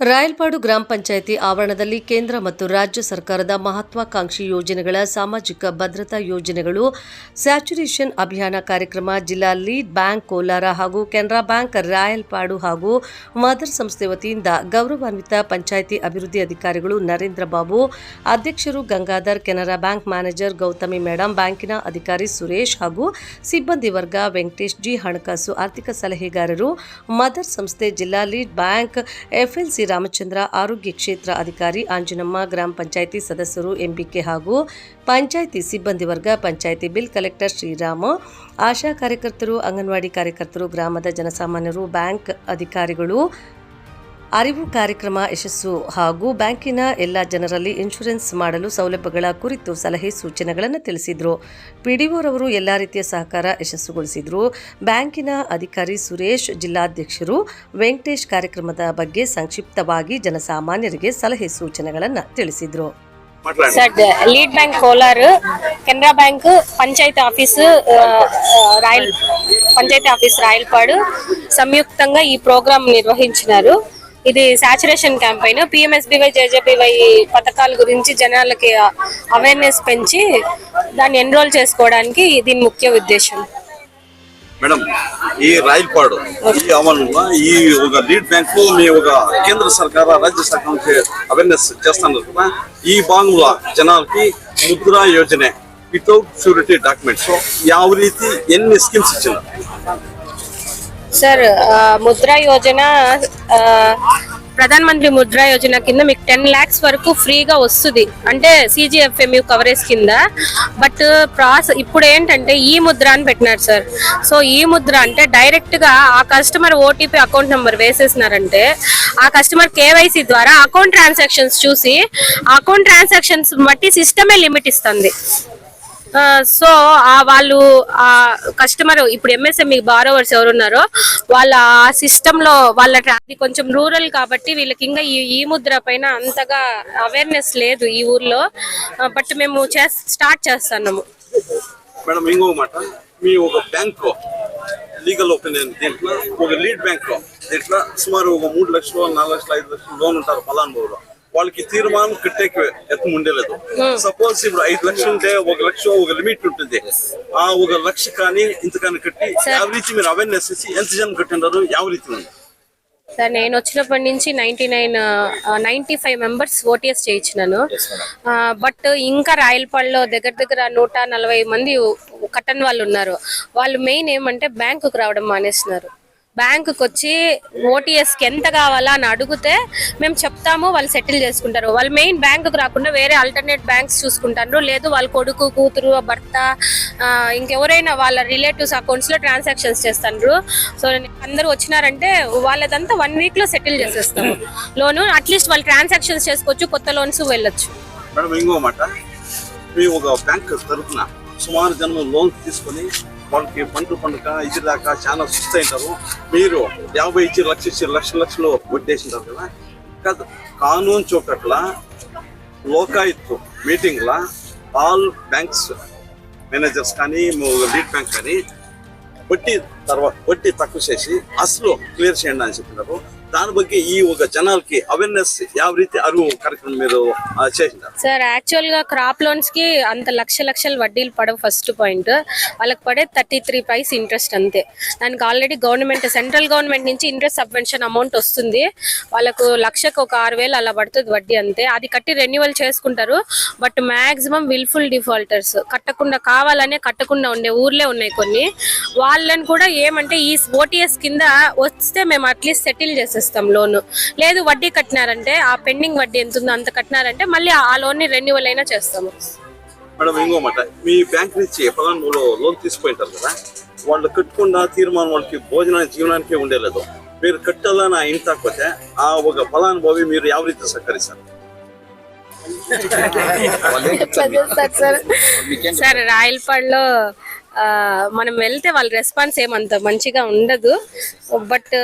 ರಾಯಲ್ಪಾಡು ಗ್ರಾಮ ಪಂಚಾಯಿತಿ ಆವರಣದಲ್ಲಿ ಕೇಂದ್ರ ಮತ್ತು ರಾಜ್ಯ ಸರ್ಕಾರದ ಮಹತ್ವಾಕಾಂಕ್ಷಿ ಯೋಜನೆಗಳ ಸಾಮಾಜಿಕ ಭದ್ರತಾ ಯೋಜನೆಗಳು, ಸ್ಯಾಚುರೇಷನ್ ಅಭಿಯಾನ ಕಾರ್ಯಕ್ರಮ ಜಿಲ್ಲಾ ಲೀಡ್ ಬ್ಯಾಂಕ್ ಕೋಲಾರ ಹಾಗೂ ಕೆನರಾ ಬ್ಯಾಂಕ್ ರಾಯಲ್ಪಾಡು ಹಾಗೂ ಮದರ್ ಸಂಸ್ಥೆ ವತಿಯಿಂದ ಗೌರವಾನ್ವಿತ ಪಂಚಾಯಿತಿ ಅಭಿವೃದ್ಧಿ ಅಧಿಕಾರಿಗಳು ನರೇಂದ್ರ ಬಾಬು, ಅಧ್ಯಕ್ಷರು Gangadhar, Canara bank manager Gautami madam, ಬ್ಯಾಂಕಿನ ಅಧಿಕಾರಿ ಸುರೇಶ್ ಹಾಗೂ ಸಿಬ್ಬಂದಿ ವರ್ಗ ವೆಂಕಟೇಶ್ ಜಿ ಹಣಕಾಸು, ಆರ್ಥಿಕ ಸಲಹೆಗಾರರು, ಮದರ್ ಸಂಸ್ಥೆ ಜಿಲ್ಲಾ ಲೀಡ್ ಬ್ಯಾಂಕ್ ಎಫ್ಎಲ್ಸಿ ರಾಮಚಂದ್ರ ಆರೋಗ್ಯ ಕ್ಷೇತ್ರ ಅಧಿಕಾರಿ ಆಂಜನಮ್ಮ ಗ್ರಾಮ ಪಂಚಾಯಿತಿ ಸದಸ್ಯರು ಎಂಬಿಕೆ ಹಾಗೂ ಪಂಚಾಯಿತಿ ಸಿಬ್ಬಂದಿ ವರ್ಗ ಪಂಚಾಯಿತಿ ಬಿಲ್ ಕಲೆಕ್ಟರ್ ಶ್ರೀರಾಮ, ಆಶಾ ಕಾರ್ಯಕರ್ತರು, ಅಂಗನವಾಡಿ ಕಾರ್ಯಕರ್ತರು, ಗ್ರಾಮದ ಜನಸಾಮಾನ್ಯರು, ಬ್ಯಾಂಕ್ ಅಧಿಕಾರಿಗಳು ಅರಿವು ಕಾರ್ಯಕ್ರಮ ಯಶಸ್ಸು ಹಾಗೂ ಬ್ಯಾಂಕಿನ ಎಲ್ಲ ಜನರಲ್ಲಿ ಇನ್ಶೂರೆನ್ಸ್ ಮಾಡಲು ಸೌಲಭ್ಯಗಳ ಕುರಿತು ಸಲಹೆ ಸೂಚನೆಗಳನ್ನು ತಿಳಿಸಿದರು ಪಿಡಿಒರವರು ಎಲ್ಲ ರೀತಿಯ ಸಹಕಾರ ಯಶಸ್ಸುಗೊಳಿಸಿದರು ಬ್ಯಾಂಕಿನ ಅಧಿಕಾರಿ ಸುರೇಶ್ ಜಿಲ್ಲಾಧ್ಯಕ್ಷರು ವೆಂಕಟೇಶ್ ಕಾರ್ಯಕ್ರಮದ ಬಗ್ಗೆ ಸಂಕ್ಷಿಪ್ತವಾಗಿ ಜನಸಾಮಾನ್ಯರಿಗೆ ಸಲಹೆ ಸೂಚನೆಗಳನ್ನು ತಿಳಿಸಿದರು మాట్లాడండి sir lead bank Kolar Canara bank panchayat office ఆ, ఆ, రాయల్ పంచాయతీ ఆఫీస్ రాయలపాడు సంయుక్తంగా ఈ ప్రోగ్రాం నిర్వహించినారు ఇది సాచురేషన్ క్యాంపెయిన్ పిఎంఎస్బివై జేజేబివై పథకాల గురించి జనాలకి uh, అవేర్నెస్ పెంచి దాన్ని ఎన్రోల్ చేసుకోవడానికి దీని ముఖ్య ఉద్దేశం. మేడం ఈ రైల్పాడు ఈ అమలులో ఈ ఒక లీడ్ బ్యాంక్ మీ ఒక కేంద్ర సర్కార్ రాజ్య సర్కార్ అవేర్నెస్ చేస్తున్నారు కదా ఈ భాగంలో జనాలకి Mudra Yojana without surety documents ಯಾವ ఎన్ని స్కీమ్స్ ఇచ్చింది సార్ ముద్రా యోజన ప్రధాన మంత్రి ముద్రా యోజన కింద మీకు టెన్ లాక్స్ వరకు ఫ్రీగా వస్తుంది. అంటే సిజిఎఫ్ఎంయు కవరేజ్ కింద. బట్ ప్రాసెస్ ఇప్పుడు ఏంటంటే ఈ ముద్ర అని పెట్టినారు సార్. సో ఈ ముద్ర అంటే డైరెక్ట్గా ఆ కస్టమర్ ఓటీపీ అకౌంట్ నెంబర్ వేసేసినారంటే ఆ కస్టమర్ కేవైసీ ద్వారా అకౌంట్ ట్రాన్సాక్షన్స్ చూసి అకౌంట్ ట్రాన్సాక్షన్స్ బట్టి సిస్టమే లిమిట్ ఇస్తుంది. సో వాళ్ళు కస్టమర్ ఇప్పుడు ఎంఎస్ఎంఈ బారోవర్స్ ఎవరున్నారో వాళ్ళ ఆ సిస్టమ్లో వాళ్ళ ట్రా- కొంచెం రూరల్ కాబట్టి వీళ్ళకి ఇంకా ఈ ముద్ర పైన అంతగా అవేర్నెస్ లేదు ఈ ఊర్లో. బట్ మేము స్టార్ట్ చేస్తున్నాము. మేడం ఇంకో మాట. మీ ఒక బ్యాంక్ లీగల్ ఒపీనియన్ దీంట్లో? ఒక లీడ్ బ్యాంక్ దీంట్లో? సుమారు ఒక మూడు లక్షలు నాలుగు లక్షలు ఐదు లక్షలు లోన్ ఉంటారు ఫలానుభవులు వాళ్ళకి తీర్మానం కట్టే ఎత్తం ఉండేలేదు. Hmm. సపోజ్ ఇప్పుడు ఐదు లక్షలు ఉంటే ఒక లక్ష ఒక లిమిట్ ఉంటుంది. ఆ ఒక లక్ష కానీ ఇంత కానీ కట్టి యావరేజ్ మీరు అవేర్నెస్ ఇచ్చి ఎంత జనం కట్టినారు యావరేజ్ ఉంది. సార్ నేను వచ్చినప్పటి నుంచి ninety nine ninety five members OTS చేయించినాను. But ఇంకా రాయలపాడులో దగ్గర దగ్గర నూట నలభై మంది కట్టని వాళ్ళు ఉన్నారు. వాళ్ళు మెయిన్ ఏమంటే బ్యాంకుకు రావడం మానేస్తున్నారు బ్యాంకుకి వచ్చి ఓటీఎస్కి ఎంత కావాలా అని అడిగితే మేము చెప్తాము వాళ్ళు సెటిల్ చేసుకుంటారు. వాళ్ళు మెయిన్ బ్యాంకుకు రాకుండా వేరే ఆల్టర్నేట్ బ్యాంక్స్ చూసుకుంటారు. లేదు వాళ్ళ కొడుకు కూతురు భర్త ఇంకెవరైనా వాళ్ళ రిలేటివ్స్ అకౌంట్స్లో ట్రాన్సాక్షన్స్ చేస్తారు. సో అందరూ వచ్చినారంటే వాళ్ళదంతా వన్ వీక్లో సెటిల్ చేసేస్తాము లోను అట్లీస్ట్ వాళ్ళు ట్రాన్సాక్షన్స్ చేసుకోవచ్చు కొత్త లోన్స్ వెళ్ళొచ్చు. మేడం ఇంకో మాట. ఒక బ్యాంక్ తరఫున సుమారు జన్మ లోన్ తీసుకొని వాళ్ళకి పంట పండుగ ఇది దాకా చాలా సుస్థ ఉంటారు. మీరు యాభై ఇచ్చి లక్ష ఇచ్చి లక్ష లక్షలు వడ్డేసింటారు కదా. కాదు కానూన్ చౌకట్ల లోకాయుత్ మీటింగ్ల ఆల్ బ్యాంక్స్ మేనేజర్స్ కానీ లీడ్ బ్యాంక్ కానీ వడ్డీ తర్వాత వడ్డీ తక్కువ చేసి అసలు క్లియర్ చేయండి అని చెప్పినారు. దాని ಬಗ್ಗೆ ఈ ఒక జనాలకి అవేర్నెస్ ಯಾವ ರೀತಿ అరువు కార్యక్రమం మీరు ఆ, చేసినారు సార్ యాక్చువల్ గా క్రాప్ లోన్స్ కి అంత లక్ష లక్షల వడ్డీలు పడవు ఫస్ట్ పాయింట్ వాళ్ళకి పడే థర్టీ త్రీ పైస్ ఇంట్రెస్ట్ అంతే దానికి ఆల్రెడీ గవర్నమెంట్ సెంట్రల్ గవర్నమెంట్ నుంచి ఇంట్రెస్ట్ సబ్వెన్షన్ అమౌంట్ వస్తుంది వాళ్ళకు లక్షకు ఒక ఆరు వేలు అలా పడుతుంది వడ్డీ అంతే అది కట్టి రెన్యువల్ చేసుకుంటారు బట్ మాక్సిమం విల్ఫుల్ డిఫాల్టర్స్ కట్టకుండా కావాలనే కట్టకుండా ఉండే ఊర్లే ఉన్నాయి కొన్ని వాళ్ళని కూడా ఏమంటే ఈ ఓటీఎస్ కింద వస్తే మేము అట్లీస్ట్ సెటిల్ చేసేస్తాం లోన్ లేదు వడ్డీ కట్టినారంటే ఆ పెండింగ్ వడ్డీ ఎంత ఉందో అంత కట్టినారంటే మళ్ళీ ఆ లోన్ ని రెన్యువల్ అయినా చేస్తాము మేడం ఇంకో మాట మీ బ్యాంక్ నుంచి ఫలానా లోన్ తీసుకుంటారు కదా వాళ్ళు కట్టుకున్న తీర్మానం వాళ్ళకి భోజనానికి జీవనానికి ఉండేలేదు మీరు కట్టాలని ఆయన తాకపోతే ఆ ఒక ఫలానుభవి మీరు ಯಾವ ರೀತಿ సహకరిస్తారు సార్ రాయలపాడులో ఆ, మనం వెళ్తే వాళ్ళ రెస్పాన్స్ ఏమంత మంచిగా ఉండదు. బట్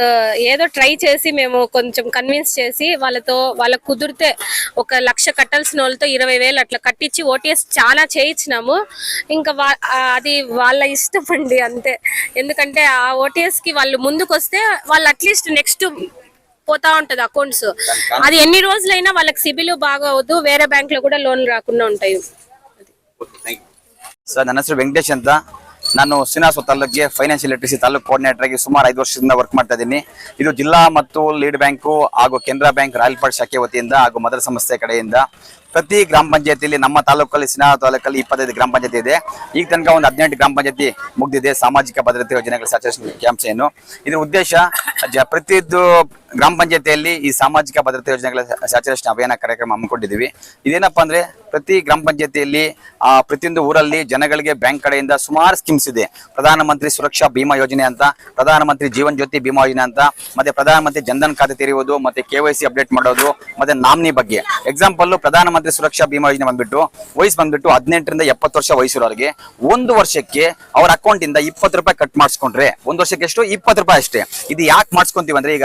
ఏదో ట్రై చేసి మేము కొంచెం కన్విన్స్ చేసి వాళ్ళతో వాళ్ళ కుదిరితే ఒక లక్ష కట్టాల్సిన వాళ్ళతో ఇరవై వేలు అట్లా కట్టించి ఓటీఎస్ చాలా చేయించినాము. ఇంకా అది వాళ్ళ ఇష్టం అండి అంతే. ఎందుకంటే ఆ ఓటీఎస్కి వాళ్ళు ముందుకొస్తే వాళ్ళు అట్లీస్ట్ నెక్స్ట్ పోతా ఉంటది అకౌంట్స్. అది ఎన్ని రోజులైనా వాళ్ళకి సిబిల్ బాగా వేరే బ్యాంక్లో కూడా లోన్ రాకుండా ఉంటాయి. సార్ నమస్తే వెంకటేష్ ఎంత ನಾನು ಸಿನಾಸು ತಾಲೂಕಿಗೆ ಫೈನಾನ್ಷಿಯಲ್ ಲಿಟ್ರಸಿ ತಾಲೂಕು ಕೋಆರ್ಡಿನೇಟರ್ ಆಗಿ ಸುಮಾರು ಐದು ವರ್ಷದಿಂದ ವರ್ಕ್ ಮಾಡ್ತಾ ಇದ್ದೀನಿ. ಇದು ಜಿಲ್ಲಾ ಮತ್ತು ಲೀಡ್ ಬ್ಯಾಂಕು ಹಾಗೂ ಕೆನರಾ ಬ್ಯಾಂಕ್ ರಾಯಲ್ಪಾಡ್ ಶಾಖೆ ವತಿಯಿಂದ ಹಾಗೂ ಮದರ ಸಂಸ್ಥೆ ಕಡೆಯಿಂದ. ಪ್ರತಿ ಗ್ರಾಮ ಪಂಚಾಯತಿಯಲ್ಲಿ ನಮ್ಮ ತಾಲೂಕಲ್ಲಿ ಸಿನಾ ತಾಲೂಕಲ್ಲಿ ಇಪ್ಪತ್ತೈದು ಗ್ರಾಮ ಪಂಚಾಯತಿ ಇದೆ. ಈಗ ತನಕ ಒಂದು ಹದಿನೆಂಟು ಗ್ರಾಮ ಪಂಚಾಯತಿ ಮುಗಿದಿದೆ. ಸಾಮಾಜಿಕ ಭದ್ರತೆ ಯೋಜನೆಗಳ ಸ್ಯಾಚುರೇಷನ್ ಕ್ಯಾಂಪ್ಸ್ ಏನು ಇದರ ಉದ್ದೇಶ ಪ್ರತಿಯೊಂದು ಗ್ರಾಮ ಪಂಚಾಯತಿಯಲ್ಲಿ ಈ ಸಾಮಾಜಿಕ ಭದ್ರತೆ ಯೋಜನೆಗಳ ಸ್ಯಾಚುರೇಷನ್ ಅಭಿಯಾನ ಕಾರ್ಯಕ್ರಮ ಹಮ್ಮಿಕೊಂಡಿದ್ದೀವಿ. ಇದೇನಪ್ಪ ಅಂದ್ರೆ ಪ್ರತಿ ಗ್ರಾಮ ಪಂಚಾಯತಿಯಲ್ಲಿ, ಆ, ಪ್ರತಿಯೊಂದು ಊರಲ್ಲಿ ಜನಗಳಿಗೆ ಬ್ಯಾಂಕ್ ಕಡೆಯಿಂದ ಸುಮಾರು ಸ್ಕೀಮ್ಸ್ ಇದೆ. ಪ್ರಧಾನಮಂತ್ರಿ ಸುರಕ್ಷಾ ಬಿಮಾ ಯೋಜನೆ ಅಂತ, ಪ್ರಧಾನಮಂತ್ರಿ ಜೀವನ್ ಜ್ಯೋತಿ ಬಿಮಾ ಯೋಜನೆ ಅಂತ, ಮತ್ತೆ ಪ್ರಧಾನಮಂತ್ರಿ ಜನ್ಧನ್ ಖಾತೆ ತೆರೆಯುವುದು, ಮತ್ತೆ ಕೆ ವೈ ಸಿ ಅಪ್ಡೇಟ್ ಮಾಡೋದು, ಮತ್ತೆ ನಾಮಿನಿ ಬಗ್ಗೆ. ಎಕ್ಸಾಂಪಲ್ ಪ್ರಧಾನಮಂತ್ರಿ ಸುರಕ್ಷಾ ಬಿಮಾ ಯೋಜನೆ ಬಂದ್ಬಿಟ್ಟು, ವಯಸ್ಸು ಬಂದ್ಬಿಟ್ಟು ಹದಿನೆಂಟರಿಂದ ಎಪ್ಪತ್ತು ವರ್ಷ ವಯಸ್ಸಿರೋರಿಗೆ ಒಂದು ವರ್ಷಕ್ಕೆ ಅವರ ಅಕೌಂಟ್ ಇಂದ ಇಪ್ಪತ್ತು ರೂಪಾಯಿ ಕಟ್ ಮಾಡಿಸ್ಕೊಂಡ್ರೆ, ಒಂದು ವರ್ಷಕ್ಕೆ ಎಷ್ಟು? ಇಪ್ಪತ್ತು ರೂಪಾಯಿ ಅಷ್ಟೇ. ಇದು ಯಾಕೆ ಮಾಡಿಸ್ಕೊಂತೀವಿ ಅಂದ್ರೆ ಈಗ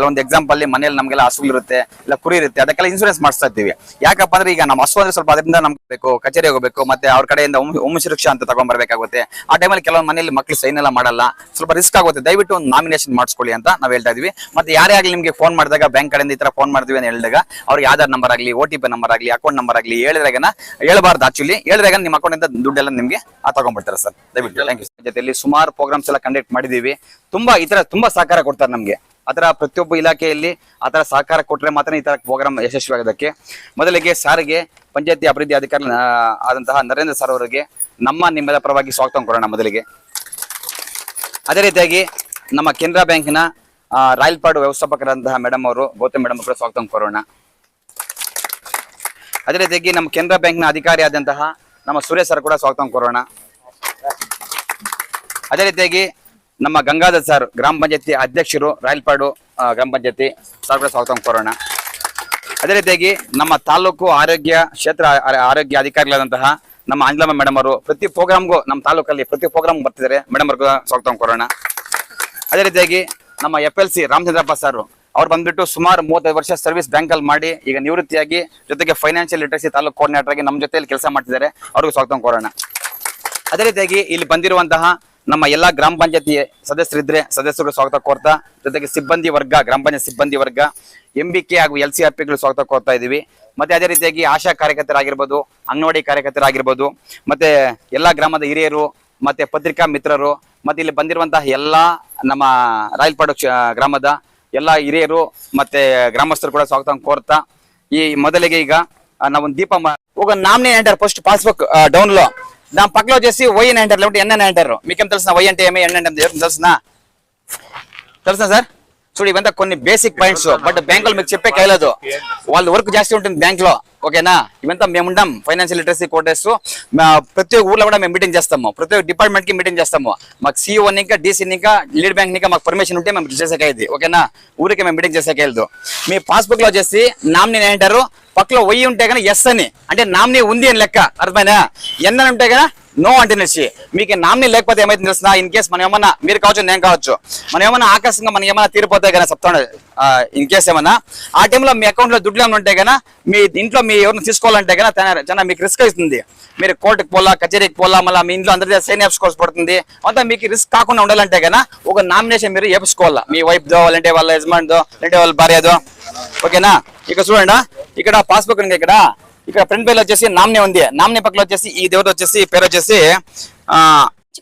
ಕೆಲವೊಂದು ಎಕ್ಸಾಂಪಲ್ ಮನೇಲಿ ನಮಗೆಲ್ಲ ಹಸು ಇರುತ್ತೆ, ಇಲ್ಲ ಕುರಿ ಇರುತ್ತೆ, ಅದಕ್ಕೆಲ್ಲ ಇನ್ಸೂರೆನ್ಸ್ ಮಾಡಿಸ್ತಾ ಇರ್ತೀವಿ. ಯಾಕಪ್ಪ ಅಂದ್ರೆ ಈಗ ನಮ್ಮ ಹಸು ಅಂದ್ರೆ ಸ್ವಲ್ಪ ಅದರಿಂದ ನಮ್ಗೆ ಬೇಕು, ಕಚೇರಿ ಹೋಗಬೇಕು, ಮತ್ತೆ ಅವ್ರ ಕಡೆಯಿಂದ ಸುರಕ್ಷಾ ಅಂತ ತಗೊಂಡ್ಬರ್ಬೇಕಾಗುತ್ತೆ ಆ ಟೈಮಲ್ಲಿ ಕೆಲವೊಂದು ಮನೆಯಲ್ಲಿ ಮಕ್ಳು ಸೈನ್ ಎಲ್ಲ ಮಾಡಲ್ಲ, ಸ್ವಲ್ಪ ರಿಸ್ಕ್ ಆಗುತ್ತೆ. ದಯವಿಟ್ಟು ಒಂದು ನಾಮಿನೇಷನ್ ಮಾಡಿಸ್ಕೊಳ್ಳಿ ಅಂತ ನಾವು ಹೇಳ್ತಾ ಇದೀವಿ. ಮತ್ತೆ ಯಾರೇ ಆಗಲಿ ನಿಮಗೆ ಫೋನ್ ಮಾಡಿದಾಗ ಬ್ಯಾಂಕ್ ಕಡೆಯಿಂದ ಈ ತರ ಫೋನ್ ಮಾಡ್ತೀವಿ ಅಂತ ಹೇಳಿದಾಗ, ಅವ್ರಿಗೆ ಆಧಾರ್ ನಂಬರ್ ಆಗಲಿ ಓ ಟಿ ಪಿ ನಂಬರ್ ಆಗಲಿ ಅಕೌಂಟ್ ನಂಬರ್ ಆಗಲಿ ಹೇಳಿದಾಗ ಹೇಳಬಾರ್ದು ಆಕ್ಚುಲಿ ಹೇಳಿದಾಗ ನಿಮ್ಮ ಅಕೌಂಟಿಂದ ದುಡ್ಡೆಲ್ಲ ನಿಮಗೆ ತಗೊಂಡ್ಬಿಡ್ತಾರೆ ಸರ್. ದಯವಿಟ್ಟು. ಥ್ಯಾಂಕ್ ಯು ಜೊತೆಯಲ್ಲಿ ಸುಮಾರು ಪ್ರೋಗ್ರಾಮ್ಸ್ ಎಲ್ಲ ಕಂಡಕ್ಟ್ ಮಾಡಿದೀವಿ ತುಂಬಾ ಈ ತರ ತುಂಬಾ ಸಹಕಾರ ಕೊಡ್ತಾರೆ ನಮಗೆ. ಆತರ ಪ್ರತಿಯೊಬ್ಬ ಇಲಾಖೆಯಲ್ಲಿ ಆತರ ಸಹಕಾರ ಕೊಟ್ಟರೆ ಮಾತ್ರ ಈ ತರ ಪ್ರೋಗ್ರಾಮ್ ಯಶಸ್ವಿ ಆಗೋದಕ್ಕೆ ಮೊದಲಿಗೆ ಸಾರಿಗೆ ಪಂಚಾಯತಿ ಅಭಿವೃದ್ಧಿ ಅಧಿಕಾರಿ ಆದಂತಹ ನರೇಂದ್ರ ಸರ್ ಅವರಿಗೆ ನಮ್ಮ ನಿಮ್ಮದ ಪರವಾಗಿ ಸ್ವಾಗತ ಕೊಡೋಣ ಮೊದಲಿಗೆ. ಅದೇ ರೀತಿಯಾಗಿ ನಮ್ಮ ಕೆನರಾ ಬ್ಯಾಂಕಿನ ರಾಯಲ್ ಪಾರ್ಡ್ ವ್ಯವಸ್ಥಾಪಕರಾದಂತಹ ಮೇಡಮ್ ಅವರು, ಗೌತಮ್ ಮೇಡಮ್ ಅವರು ಸ್ವಾಗತ ಕೋರೋಣ ಅದೇ ರೀತಿಯಾಗಿ ನಮ್ಮ ಕೆನರಾ ಬ್ಯಾಂಕ್ನ ಅಧಿಕಾರಿ ಆದಂತಹ ನಮ್ಮ ಸೂರ್ಯ ಸರ್ ಕೂಡ ಸ್ವಾಗತ ಕೋರೋಣ ಅದೇ ರೀತಿಯಾಗಿ ನಮ್ಮ ಗಂಗಾಧರ್ ಸರ್, ಗ್ರಾಮ ಪಂಚಾಯತಿ ಅಧ್ಯಕ್ಷರು, ರಾಯಲ್ಪಾಡು ಗ್ರಾಮ ಪಂಚಾಯತಿ ಸರ್ ಕೂಡ ಸ್ವಾಗತ ಕೋರೋಣ ಅದೇ ರೀತಿಯಾಗಿ ನಮ್ಮ ತಾಲೂಕು ಆರೋಗ್ಯ ಕ್ಷೇತ್ರ ಆರೋಗ್ಯ ಅಧಿಕಾರಿಗಳಾದಂತಹ ನಮ್ಮ ಅಂಜಲಮ್ಮ ಮೇಡಮ್ ಅವರು ಪ್ರತಿ ಪ್ರೋಗ್ರಾಮ್ಗೂ, ನಮ್ಮ ತಾಲೂಕಲ್ಲಿ ಪ್ರತಿ ಪ್ರೋಗ್ರಾಮ್ ಬರ್ತಿದ್ದಾರೆ. ಮೇಡಮ್ ಅವ್ರಿಗೂ ಸ್ವಾಗತ ಕೋರೋಣ ಅದೇ ರೀತಿಯಾಗಿ ನಮ್ಮ F L C Ramachandrappa sir, ಅವ್ರು ಬಂದ್ಬಿಟ್ಟು ಸುಮಾರು ಮೂವತ್ತೈದು ವರ್ಷ ಸರ್ವಿಸ್ ಬ್ಯಾಂಕ್ ಅಲ್ಲಿ ಮಾಡಿ, ಈಗ ನಿವೃತ್ತಿಯಾಗಿ ಜೊತೆಗೆ ಫೈನಾನ್ಷಿಯಲ್ ಲಿಟ್ರಸಿ ತಾಲೂಕು ಕೋಆರ್ಡಿನೇಟರ್ ಆಗಿ ನಮ್ಮ ಜೊತೆಯಲ್ಲಿ ಕೆಲಸ ಮಾಡ್ತಿದ್ದಾರೆ. ಅವ್ರಿಗೂ ಸ್ವಾಗತ ಕೋರೋಣ ಅದೇ ರೀತಿಯಾಗಿ ಇಲ್ಲಿ ಬಂದಿರುವಂತಹ ನಮ್ಮ ಎಲ್ಲ ಗ್ರಾಮ ಪಂಚಾಯತಿ ಸದಸ್ಯರಿದ್ರೆ ಸದಸ್ಯರು ಸ್ವಾಗತ ಕೋರ್ತಾ, ಜೊತೆಗೆ ಸಿಬ್ಬಂದಿ ವರ್ಗ, ಗ್ರಾಮ ಪಂಚಾಯತ್ ಸಿಬ್ಬಂದಿ ವರ್ಗ ಎಂ ಬಿ ಕೆ ಹಾಗೂ ಎಲ್ ಸಿ ಆರ್ ಪಿಗಳು ಸ್ವಾಗತ ಕೋರ್ತಾ ಇದೀವಿ. ಮತ್ತೆ ಅದೇ ರೀತಿಯಾಗಿ ಆಶಾ ಕಾರ್ಯಕರ್ತರಾಗಿರ್ಬೋದು, ಅಂಗನವಾಡಿ ಕಾರ್ಯಕರ್ತರಾಗಿರ್ಬೋದು, ಮತ್ತೆ ಎಲ್ಲ ಗ್ರಾಮದ ಹಿರಿಯರು, ಮತ್ತೆ ಪತ್ರಿಕಾ ಮಿತ್ರರು, ಮತ್ತೆ ಇಲ್ಲಿ ಬಂದಿರುವಂತಹ ಎಲ್ಲ ನಮ್ಮ ರಾಯಲ್ಪಾಡು ಗ್ರಾಮದ ಎಲ್ಲ ಹಿರಿಯರು, ಮತ್ತೆ ಗ್ರಾಮಸ್ಥರು ಕೂಡ ಸ್ವಾಗತ ಕೋರ್ತಾ, ಈ ಮೊದಲಿಗೆ ಈಗ ನಾವೊಂದು ದೀಪ ಹೋಗ ನಾಮನೇ ಎಂಟರ್ ಫಸ್ಟ್ ಪಾಸ್ಬುಕ್ ಡೌನ್ಲೋ దాని పక్కలో వచ్చేసి వై అని అంటారు లేకపోతే ఎన్ అని అంటారు మీకేం తెలిసిన వై అంటే ఏమి ఎన్ అంటే ఏమి తెలుసునా? తెలుసా సార్? చూడు ఇవంతా కొన్ని బేసిక్ పాయింట్స్ బట్ బ్యాంకులు మీకు చెప్పే కైలేదు. వాళ్ళ వర్క్ జాస్తి ఉంటుంది బ్యాంక్లో. ఓకేనా? ఇవంతా మేము ఫైనాన్షియల్ లిటరసీ కోటర్స్ ప్రతి ఒక్క ఊర్లో కూడా మేము మీటింగ్ చేస్తాము. ప్రతి ఒక్క డిపార్ట్మెంట్కి మీటింగ్ చేస్తాము. మాకు సిఇఓ ఇంకా డీసీ ఇంకా లీడ్ బ్యాంక్ ఇంకా మాకు పర్మిషన్ ఉంటే మేము చేసేకైది ఓకేనా? ఊరికి మేము మీటింగ్ చేసేకైదు మీ పాస్బుక్లో వచ్చేసి నామినీ అంటారు పక్కలో వయ్యి ఉంటే కానీ ఎస్ అని. అంటే నామినీ ఉంది అని లెక్క. అర్థమైనా ఎన్ అని ఉంటే కదా నో అంటే నిలిచి. మీకు నామినీ లేకపోతే ఏమైతే తెలిసిన ఇన్ కేస్ మనం ఏమన్నా మీరు కావచ్చు నేను కావచ్చు మనం ఏమన్నా ఆకస్మికంగా మనం ఏమైనా తీరిపోతే కదా చెప్తాను. ఇన్ కేస్ ఏమన్నా. ఆ టైంలో మీ అకౌంట్లో దుడ్లు ఏమైనా ఉంటే కన్నా మీ ఇంట్లో మీ ఎవరిని తీసుకోవాలంటే కన్నా చాలా- మీకు రిస్క్ అవుతుంది మీరు కోర్టుకు పోలా కచేరీకి పోలా మళ్ళీ మీ ఇంట్లో అందరి సైన్ వేసుకోవాల్సి పడుతుంది. అంతా మీకు రిస్క్ కాకుండా ఉండాలంటే కన్నా ఒక నామినేషన్ మీరు వేపించుకోవాలా మీ వైఫ్ దో లేదంటే వాళ్ళ యజమాని దో లేదంటే వాళ్ళ భార్యదో. ఓకేనా ఇక చూడండి ఇక్కడ పాస్బుక్ ఉంది ఇక్కడ ఇక్కడ ఫ్రంట్ పేజ్ వచ్చేసి నామ్నే ఉంది. నామ్నే పక్కన వచ్చేసి ఈ దేవుడు వచ్చేసి పేరు వచ్చేసి ఆ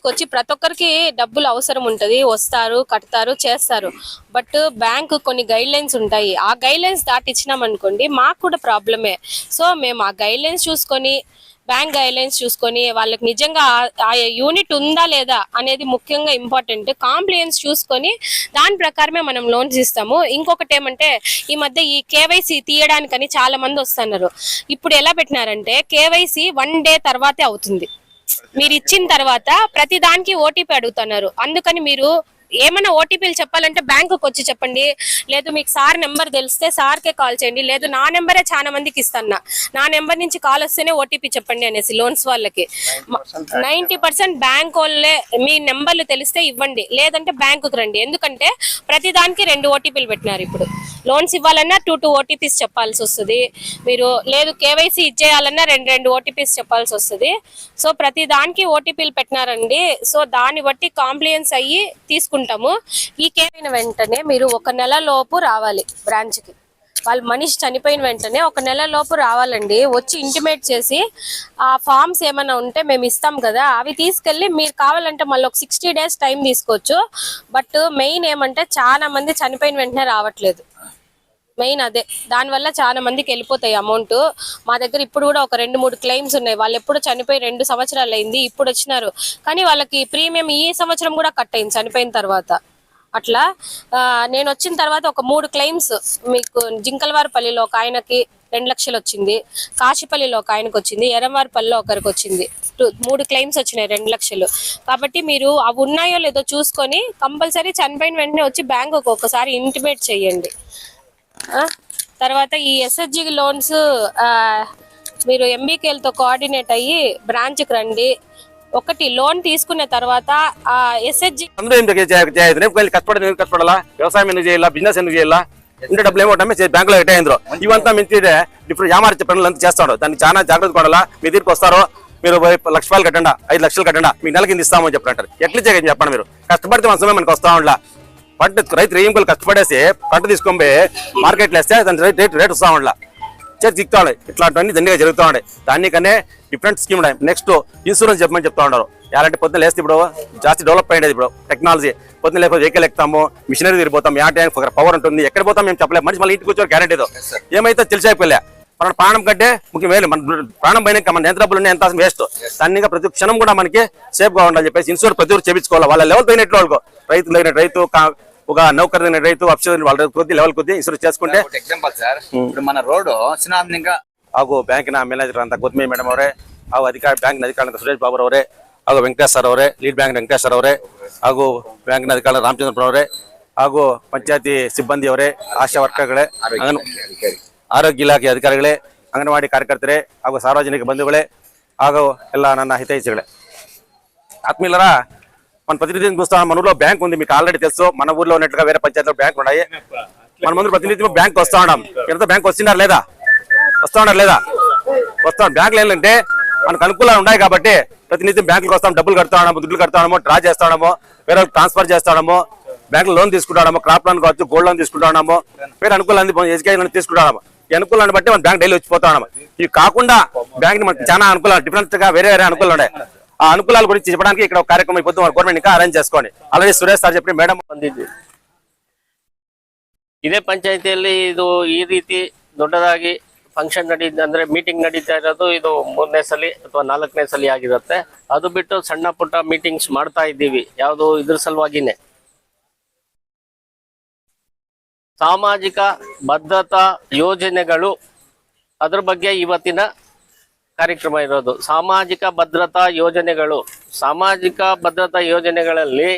వచ్చి ప్రతి ఒక్కరికి డబ్బులు అవసరం ఉంటది. వస్తారు కడతారు చేస్తారు. బట్ బ్యాంకు కొన్ని గైడ్ లైన్స్ ఉంటాయి. ఆ గైడ్ లైన్స్ దాటిచ్చినాం అనుకోండి మాకు కూడా ప్రాబ్లమే. సో మేము ఆ గైడ్ లైన్స్ చూసుకొని బ్యాంక్ గైడ్లైన్స్ చూసుకొని వాళ్ళకి నిజంగా ఆ- ఆ యూనిట్ ఉందా లేదా అనేది ముఖ్యంగా ఇంపార్టెంట్ కాంప్లియన్స్ చూసుకొని దాని ప్రకారమే మనం లోన్స్ ఇస్తాము. ఇంకొకటి ఏమంటే ఈ మధ్య ఈ కేవైసీ తీయడానికని చాలా మంది వస్తున్నారు. ఇప్పుడు ఎలా పెట్టినారంటే కేవైసీ వన్ డే తర్వాతే అవుతుంది. మీరు ఇచ్చిన తర్వాత ప్రతి దానికి ఓటీపీ అడుగుతున్నారు. అందుకని మీరు ఏమైనా ఓటీపీలు చెప్పాలంటే బ్యాంకుకి వచ్చి చెప్పండి. లేదు మీకు సార్ నెంబర్ తెలిస్తే సార్కే కాల్ చేయండి. లేదు నా నెంబరే చాలా మందికి ఇస్తాను నా నెంబర్ నుంచి కాల్ వస్తేనే ఓటీపీ చెప్పండి అనేసి లోన్స్ వాళ్ళకి. నైన్టీ పర్సెంట్ బ్యాంక్ వాళ్ళే మీ నెంబర్లు తెలిస్తే ఇవ్వండి. లేదంటే బ్యాంకుకి రండి. ఎందుకంటే ప్రతి దానికి రెండు ఓటీపీలు పెట్టినారు ఇప్పుడు. లోన్స్ ఇవ్వాలన్నా టూ టూ ఓటీపీస్ చెప్పాల్సి వస్తుంది. మీరు లేదు కేవైసీ ఇచ్చేయాలన్నా రెండు రెండు ఓటీపీస్ చెప్పాల్సి వస్తుంది. సో ప్రతి దానికి ఓటీపీలు పెట్టినారండి. సో దాన్ని బట్టి కాంప్లియన్స్ అయ్యి తీసుకుంటారు. తీసుకుంటాము ఈ కేర్ అయిన వెంటనే మీరు ఒక నెల లోపు రావాలి బ్రాంచ్కి. వాళ్ళ వాళ్ళు మనిషి చనిపోయిన వెంటనే ఒక నెల లోపు రావాలండి. వచ్చి ఇంటిమేట్ చేసి ఆ ఫామ్స్ ఏమైనా ఉంటే మేము ఇస్తాం కదా. అవి తీసుకెళ్ళి మీరు కావాలంటే మళ్ళీ ఒక సిక్స్టీ డేస్ టైం తీసుకోవచ్చు. బట్ మెయిన్ ఏమంటే చాలా మంది చనిపోయిన వెంటనే రావట్లేదు. మెయిన్ అదే. దానివల్ల చాలా మందికి వెళ్ళిపోతాయి అమౌంట్. మా దగ్గర ఇప్పుడు కూడా ఒక రెండు మూడు క్లెయిమ్స్ ఉన్నాయి. వాళ్ళు ఎప్పుడు చనిపోయి రెండు సంవత్సరాలు అయింది ఇప్పుడు వచ్చినారు. కానీ వాళ్ళకి ప్రీమియం ఈ సంవత్సరం కూడా కట్ అయింది చనిపోయిన తర్వాత. అట్లా నేను వచ్చిన తర్వాత ఒక మూడు క్లెయిమ్స్ మీకు జింకలవారిపల్లిలో ఒక ఆయనకి రెండు లక్షలు వచ్చింది. కాశీపల్లిలో ఒక ఆయనకు వచ్చింది. ఎరంవారిపల్లిలో ఒకరికి వచ్చింది. మూడు క్లెయిమ్స్ వచ్చినాయి రెండు లక్షలు. కాబట్టి మీరు అవి ఉన్నాయో లేదో చూసుకొని కంపల్సరీ చనిపోయిన వెంటనే వచ్చి బ్యాంకుకి ఒకసారి ఇంటిమేట్ చేయండి. తర్వాత ఈ ఎస్ఎస్జి లోన్స్ మీరు ఎంబీకేలతో కోఆర్డినేట్ అయ్యి బ్రాంచ్కి రండి. ఒకటి లోన్ తీసుకున్న తర్వాత ఆ ఎస్హెచ్జి అందరూ చేయదు రేపు వెళ్ళి కష్టపడి ఎందుకు కష్టపడాలా? వ్యవసాయం ఎందుకు చేయాలా? బిజినెస్ ఎందుకు చేయాలా? ఇంటి డబ్బులు ఏమో బ్యాంకులో ఎట్టేంద్రు ఇవంతా మించి డిఫరెంట్ యామార్చే పనులు అంతా చేస్తాడు. దాన్ని చాలా జాగ్రత్త పడాలా మీ దగ్గరికి వస్తారో? మీరు లక్ష రూపాయలు కట్టండా? ఐదు లక్షలు కట్టండా? మీ నెల కింద ఇస్తామని చెప్పంటారు ఎట్లా చేయని చెప్పండి మీరు? కష్టపడితే మన సమయం మనకి వస్తా ఉండాల? పంట రైతు రేయింపులు కష్టపడేసి పంట తీసుకొని పోయి మార్కెట్లో వేస్తే దాని రేట్ రేట్ రేట్ వస్తా ఉండాల. చేతి చిక్తా ఉన్నాయి ఇట్లాంటివన్నీ దండిగా జరుగుతూ ఉన్నాయి దానికనే డిఫరెంట్ స్కీమ్ ఉన్నాయి. నెక్స్ట్ ఇన్సూరెన్స్ చెప్పమని చెప్తా ఉన్నారు. ఎలాంటి పొద్దున లేస్తే ఇప్పుడు జాస్తి డెవలప్ అయ్యేది ఇప్పుడు టెక్నాలజీ. పొద్దున లేకపోతే వెహికల్ ఎక్కుతాము మిషనరీ తిరిగిపోతాం యా టైం పవర్ ఉంటుంది. ఎక్కడ పోతాం మేము చెప్పలేము. మనిషి మళ్ళీ ఇంటికి వచ్చారు గ్యారెంటీ ఏమైతే తెలిసాయిపోలే మన ప్రాణం కంటే ముఖ్యం వేలు. మన ప్రాణం పైన మన ఎంత డబ్బులు ఉన్నాయి ఎంత వేస్ట్. దాన్ని ప్రతి క్షణం కూడా మనకి సేఫ్గా ఉండాలని చెప్పేసి ఇన్సూరెన్స్ ప్రతి ఒక్కరు చేపించుకోవాలి వాళ్ళ లెవెల్ పోయినట్లు వాళ్ళకు. రైతు తగిన రైతు ఒక నౌకర్ తగిన రైతు అఫ్సర్ వాళ్ళ కొద్ది లెవెల్ కొద్ది ఇన్సూరెన్స్ చేసుకుంటే ఎగ్జాంపుల్ సార్ ఇప్పుడు మన రోడ్డు చిన్న ಹಾಗೂ ಬ್ಯಾಂಕಿನ ಮ್ಯಾನೇಜರ್ ಅಂತ ಗೊತ್ಮಿ ಮೇಡಮ್ ಅವರೇ ಹಾಗೂ ಅಧಿಕಾರಿ ಬ್ಯಾಂಕ್ನ ಅಧಿಕಾರಿ ಸುರೇಶ್ ಬಾಬು ಅವರೇ ಹಾಗೂ ವೆಂಕಟೇಶ್ ಸರ್ ಅವರೇ ಲೀಡ್ ಬ್ಯಾಂಕ್ ವೆಂಕಟೇಶ್ ಸರ್ ಅವರೇ ಹಾಗೂ ಬ್ಯಾಂಕ್ನ ಅಧಿಕಾರಿ ರಾಮಚಂದ್ರ ಅವರೇ ಹಾಗೂ ಪಂಚಾಯತಿ ಸಿಬ್ಬಂದಿ ಅವರೇ ಆಶಾ ವರ್ಕರ್ಗಳೇ ಅಂಗನ- ಆರೋಗ್ಯ ಇಲಾಖೆ ಅಧಿಕಾರಿಗಳೇ ಅಂಗನವಾಡಿ ಕಾರ್ಯಕರ್ತರೇ ಹಾಗೂ ಸಾರ್ವಜನಿಕ ಬಂಧುಗಳೇ ಹಾಗೂ ಎಲ್ಲ ನನ್ನ ಹಿತೈಷಿಗಳೇ ఆత్మీయులరా మన ప్రతినిధిని చూస్తాం మన ఊర్లో బ్యాంక్ ఉంది మీకు ఆల్రెడీ తెలుసు. మన ఊర్లో ఉన్నట్టుగా వేరే పంచాయతీలో బ్యాంక్ ఉన్నాయి. మన ముందు ప్రతినిధి బ్యాంక్ వస్తా ఉన్నాం. ఎంత బ్యాంక్ వస్తున్నారు లేదా? వస్తా ఉన్నారు లేదా? వస్తాం బ్యాంకులు ఏంటంటే మనకు అనుకూలాలు ఉన్నాయి కాబట్టి ప్రతినిత్యం బ్యాంకులకు వస్తాం డబ్బులు కడతాము దుడ్లు కడతాము డ్రా చేస్తాము వేరే ట్రాన్స్ఫర్ చేస్తాము బ్యాంకులో లోన్ తీసుకుంటాము క్రాప్ లోన్ కావచ్చు గోల్డ్ లోన్ తీసుకుంటాము వేరే అనుకూలాన్ని ఎడ్యుకేషన్ తీసుకుంటాము ఈ అనుకూలాన్ని బట్టి మనం బ్యాంక్ డైలీ వచ్చిపోతాము ఇవి కాకుండా బ్యాంక్ మనకి చాలా అనుకూలాలు డిఫరెంట్గా వేరే వేరే అనుకూలాలు ఉన్నాయి. ఆ అనుకూలాల గురించి చెప్పడానికి ఇక్కడ ఒక కార్యక్రమం ఇప్పుడు గవర్నమెంట్ ఇంకా అరేంజ్ చేసుకోండి అలాగే సురేష్ సార్ చెప్పి మేడం ಬಂದಿದ್ವಿ ಇದೇ ಪಂಚಾಯತಿಯಲ್ಲಿ ಇದು ಈ ರೀತಿ ದೊಡ್ಡದಾಗಿ ಫಂಕ್ಷನ್ ನಡೀತ ಅಂದ್ರೆ ಮೀಟಿಂಗ್ ನಡೀತಾ ಇರೋದು ಇದು ಮೂರನೇ ಸಲ ಅಥವಾ ನಾಲ್ಕನೇ ಸಲ ಆಗಿರುತ್ತೆ ಅದು ಬಿಟ್ಟು ಸಣ್ಣ ಪುಟ್ಟ ಮೀಟಿಂಗ್ಸ್ ಮಾಡ್ತಾ ಇದ್ದೀವಿ ಯಾವುದು ಇದ್ರ ಸಲುವಾಗಿನೇ ಸಾಮಾಜಿಕ ಭದ್ರತಾ ಯೋಜನೆಗಳು ಅದ್ರ ಬಗ್ಗೆ ಇವತ್ತಿನ ಕಾರ್ಯಕ್ರಮ ಇರೋದು ಸಾಮಾಜಿಕ ಭದ್ರತಾ ಯೋಜನೆಗಳು ಸಾಮಾಜಿಕ ಭದ್ರತಾ ಯೋಜನೆಗಳಲ್ಲಿ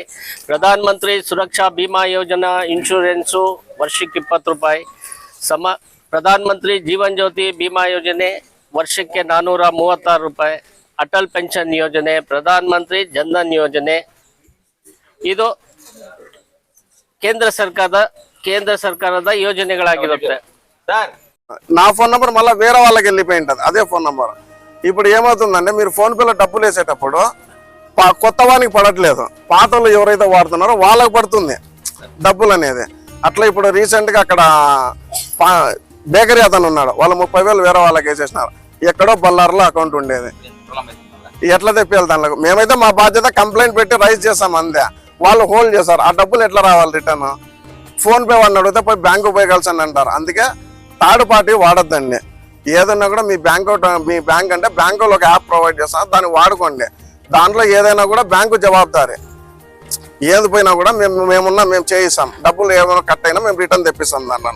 ಪ್ರಧಾನ ಮಂತ್ರಿ ಸುರಕ್ಷಾ ಬಿಮಾ ಯೋಜನಾ ಇನ್ಶೂರೆನ್ಸು ವರ್ಷಕ್ಕೆ ಇಪ್ಪತ್ತು ರೂಪಾಯಿ ಸಮ ಪ್ರಧಾನ ಮಂತ್ರಿ ಜೀವನ್ ಜ್ಯೋತಿ ಬಿಮಾ ಯೋಜನೆ ವರ್ಷಕ್ಕೆ ನಾನ್ನೂರ ಮೂವತ್ತಾರು ರೂಪಾಯಿ ಅಟಲ್ ಪೆನ್ಷನ್ ಯೋಜನೆ ಪ್ರಧಾನ ಮಂತ್ರಿ ಜನ್ಧನ್ ಯೋಜನೆ ಇದು ಕೇಂದ್ರ ಸರ್ಕಾರದ ಕೇಂದ್ರ ಸರ್ಕಾರದ ಯೋಜನೆಗಳಾಗಿರುತ್ತೆ నా ఫోన్ నంబర్ మళ్ళీ వేరే వాళ్ళకి వెళ్ళిపోయి ఉంటుంది అదే ఫోన్ నంబర్ ఇప్పుడు ఏమవుతుందంటే మీరు ఫోన్ పేలో డబ్బులు వేసేటప్పుడు పా- కొత్త వానికి పడట్లేదు. పాత వాళ్ళు ఎవరైతే వాడుతున్నారో వాళ్ళకి పడుతుంది డబ్బులు అనేది. అట్లా ఇప్పుడు రీసెంట్గా అక్కడ బేకరీ అతను ఉన్నాడు. వాళ్ళు ముప్పై వేలు వేరే వాళ్ళకి వేసేసినారు. ఎక్కడో బల్లార్లో అకౌంట్ ఉండేది. ఎట్లా తెప్పియాలి దానిలో మేమైతే మా బాధ్యత కంప్లైంట్ పెట్టి రైజ్ చేస్తాం అందే వాళ్ళు హోల్డ్ చేస్తారు. ఆ డబ్బులు ఎట్లా రావాలి రిటర్న్? ఫోన్పే వాడిని అడిగితే పోయి బ్యాంకు పోయి కలిసండి అంటారు. అందుకే థర్డ్ పార్టీ వాడద్దండి. ఏదైనా కూడా మీ బ్యాంక్ మీ బ్యాంక్ అంటే బ్యాంకులో ఒక యాప్ ప్రొవైడ్ చేస్తాం దాన్ని వాడుకోండి. దాంట్లో ఏదైనా కూడా బ్యాంకు జవాబుదారి. ఏది పోయినా కూడా మేము మేమున్నా మేము చేయిస్తాం. డబ్బులు ఏమైనా కట్ అయినా మేము రిటర్న్ తెప్పిస్తాం దాంట్లో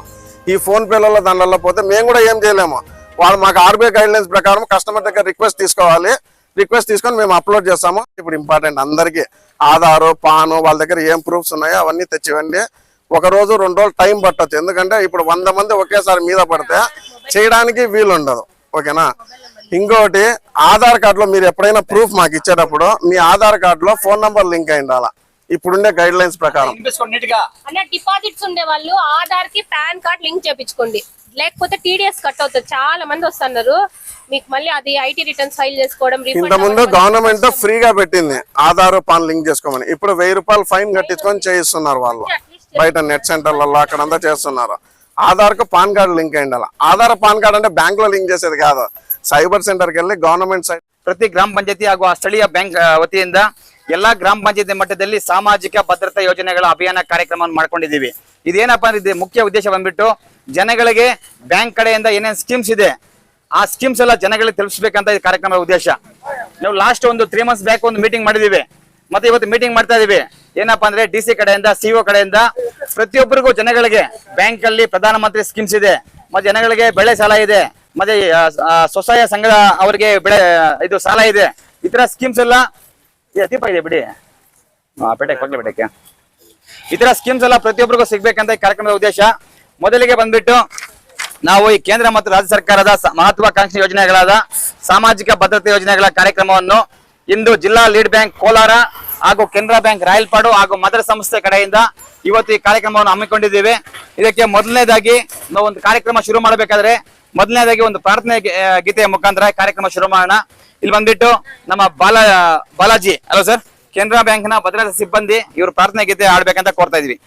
ఈ ఫోన్పేలలో దాంట్లో పోతే మేము కూడా ఏం చేయలేము. వాళ్ళు మాకు ఆర్బీఐ గైడ్ లైన్స్ ప్రకారం కస్టమర్ దగ్గర రిక్వెస్ట్ తీసుకోవాలి. రిక్వెస్ట్ తీసుకొని మేము అప్లోడ్ చేస్తాము. ఇప్పుడు ఇంపార్టెంట్ అందరికీ ఆధారు పాను వాళ్ళ దగ్గర ఏం ప్రూఫ్స్ ఉన్నాయో అవన్నీ తెచ్చివ్వండి. ఒక రోజు రెండు రోజులు టైం పట్టొచ్చు. ఎందుకంటే ఇప్పుడు వంద మంది ఒకేసారి మీద పడితే చేయడానికి వీలు ఉండదు ఓకేనా? ఇంకోటి ఆధార్ కార్డులో మీరు ఎప్పుడైనా ప్రూఫ్ మాకు ఇచ్చేటప్పుడు మీ ఆధార్ కార్డులో ఫోన్ నంబర్ లింక్ అయి ఉండాలా? ఇప్పుడుండే గైడ్ లైన్స్ ప్రకారం డిపాజిట్స్ ఉండే వాళ్ళు ఆధార్కి పాన్ కార్డ్ లింక్ చేపించుకోండి. లేకపోతే టీడీఎస్ కట్ అవుతుంది. చాలా మంది వస్తున్నారు. మీకు మళ్ళీ అది ఐటీ రిటర్న్స్ ఫైల్ చేసుకోవడం ఇంత ముందు గవర్నమెంట్ ఫ్రీగా పెట్టింది. ఆధార్ పాన్ లింక్ చేసుకోమని. ఇప్పుడు వెయ్యి రూపాయలు ఫైన్ కట్టించుకొని చేయిస్తున్నారు వాళ్ళు. బయట నెట్ సెంటర్లలో అక్కడంతా చేస్తున్నారు ఆధార్ కు పాన్ కార్డు లింక్ అయి ఉండాలి ఆధార్ పాన్ కార్డు అంటే బ్యాంక్ లో లింక్ చేసేది కాదు సైబర్ సెంటర్కి వెళ్ళి గవర్నమెంట్ సైట్ ಪ್ರತಿ ಗ್ರಾಮ ಪಂಚಾಯತಿ ಹಾಗೂ ಆ ಸ್ಥಳೀಯ ಬ್ಯಾಂಕ್ ಆ, ವತಿಯಿಂದ ಎಲ್ಲಾ ಗ್ರಾಮ ಪಂಚಾಯತಿ ಮಟ್ಟದಲ್ಲಿ ಸಾಮಾಜಿಕ ಭದ್ರತಾ ಯೋಜನೆಗಳ ಅಭಿಯಾನ ಕಾರ್ಯಕ್ರಮವನ್ನು ಮಾಡ್ಕೊಂಡಿದ್ದೀವಿ ಇದೇನಪ್ಪ ಅಂದ್ರೆ ಇದು ಮುಖ್ಯ ಉದ್ದೇಶ ಬಂದ್ಬಿಟ್ಟು ಜನಗಳಿಗೆ ಬ್ಯಾಂಕ್ ಕಡೆಯಿಂದ ಏನೇನು ಸ್ಕೀಮ್ಸ್ ಇದೆ ಆ ಸ್ಕೀಮ್ಸ್ ಎಲ್ಲ ಜನಗಳಿಗೆ ತಲುಪಿಸ್ಬೇಕಂತ ಈ ಕಾರ್ಯಕ್ರಮದ ಉದ್ದೇಶ ನಾವು ಲಾಸ್ಟ್ ಒಂದು ತ್ರೀ ಮಂತ್ಸ್ ಬ್ಯಾಕ್ ಒಂದು ಮೀಟಿಂಗ್ ಮಾಡಿದೀವಿ ಮತ್ತೆ ಇವತ್ತು ಮೀಟಿಂಗ್ ಮಾಡ್ತಾ ಇದೀವಿ. ಏನಪ್ಪಾ ಅಂದ್ರೆ ಡಿ ಸಿ ಕಡೆಯಿಂದ ಸಿಒ ಕಡೆಯಿಂದ ಪ್ರತಿಯೊಬ್ಬರಿಗೂ ಜನಗಳಿಗೆ ಬ್ಯಾಂಕ್ ಅಲ್ಲಿ ಪ್ರಧಾನಮಂತ್ರಿ ಸ್ಕೀಮ್ಸ್ ಇದೆ. ಮತ್ತೆ ಜನಗಳಿಗೆ ಬೆಳೆ ಸಾಲ ಇದೆ. ಮತ್ತೆ ಸ್ವಸಹಾಯ ಸಂಘದ ಅವರಿಗೆ ಬೆಳೆ, ಇದು ಸಾಲ ಇದೆ. ಈ ಸ್ಕೀಮ್ಸ್ ಎಲ್ಲ ದೀಪ ಇದೆ ಬಿಡಿ. ಪೇಟೆಗೆ ಹೋಗ್ಲಿ ಪೇಟೆಗೆ. ಈ ಸ್ಕೀಮ್ಸ್ ಎಲ್ಲ ಪ್ರತಿಯೊಬ್ಬರಿಗೂ ಸಿಗ್ಬೇಕಂತ ಈ ಕಾರ್ಯಕ್ರಮದ ಉದ್ದೇಶ. ಮೊದಲಿಗೆ ಬಂದ್ಬಿಟ್ಟು ನಾವು ಈ ಕೇಂದ್ರ ಮತ್ತು ರಾಜ್ಯ ಸರ್ಕಾರದ ಮಹತ್ವಾಕಾಂಕ್ಷಿ ಯೋಜನೆಗಳಾದ ಸಾಮಾಜಿಕ ಭದ್ರತೆ ಯೋಜನೆಗಳ ಕಾರ್ಯಕ್ರಮವನ್ನು ಇಂದು ಜಿಲ್ಲಾ ಲೀಡ್ ಬ್ಯಾಂಕ್ ಕೋಲಾರ ಹಾಗೂ ಕೆನರಾ ಬ್ಯಾಂಕ್ ರಾಯಲ್ಪಾಡು ಹಾಗೂ ಮದರ್ ಸಂಸ್ಥೆ ಕಡೆಯಿಂದ ಇವತ್ತು ಈ ಕಾರ್ಯಕ್ರಮವನ್ನು ಹಮ್ಮಿಕೊಂಡಿದ್ದೇವೆ. ಇದಕ್ಕೆ ಮೊದಲನೇದಾಗಿ ನಾವು ಒಂದು ಕಾರ್ಯಕ್ರಮ ಶುರು ಮಾಡಬೇಕಾದ್ರೆ ಮೊದಲನೇದಾಗಿ ಒಂದು ಪ್ರಾರ್ಥನೆ ಗೀತೆಯ ಮುಖಾಂತರ ಕಾರ್ಯಕ್ರಮ ಶುರು ಮಾಡೋಣ. ಇಲ್ಲಿ ಬಂದ್ಬಿಟ್ಟು ನಮ್ಮ ಬಾಲ ಬಾಲಾಜಿ ಹಲೋ ಸರ್? ಕೆನರಾ ಬ್ಯಾಂಕ್ನ ಭದ್ರತಾ ಸಿಬ್ಬಂದಿ ಇವರು ಪ್ರಾರ್ಥನೆ ಗೀತೆ ಆಡ್ಬೇಕಂತ ಕೋರ್ತಾ ಇದೀವಿ.